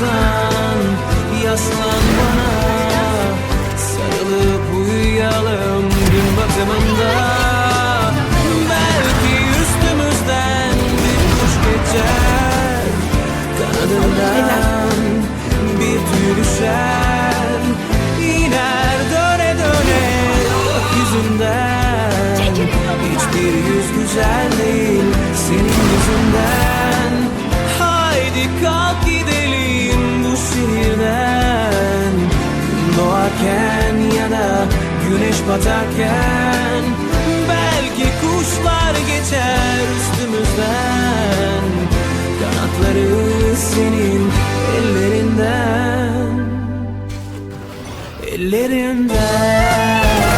Yorulursan yaslan bana. Sarılıp uyuyalım gün batımında. Belki üstümüzden bir kuş geçer. Kanadından bir tüy düşer. İner döne döne yüzünden. Hiçbir yüz güzel değil senin yüzünden. Haydi kalk gidelim Gün doğarken ya da güneş batarken Belki kuşlar geçer üstümüzden. Kanatları senin ellerinden Ellerinden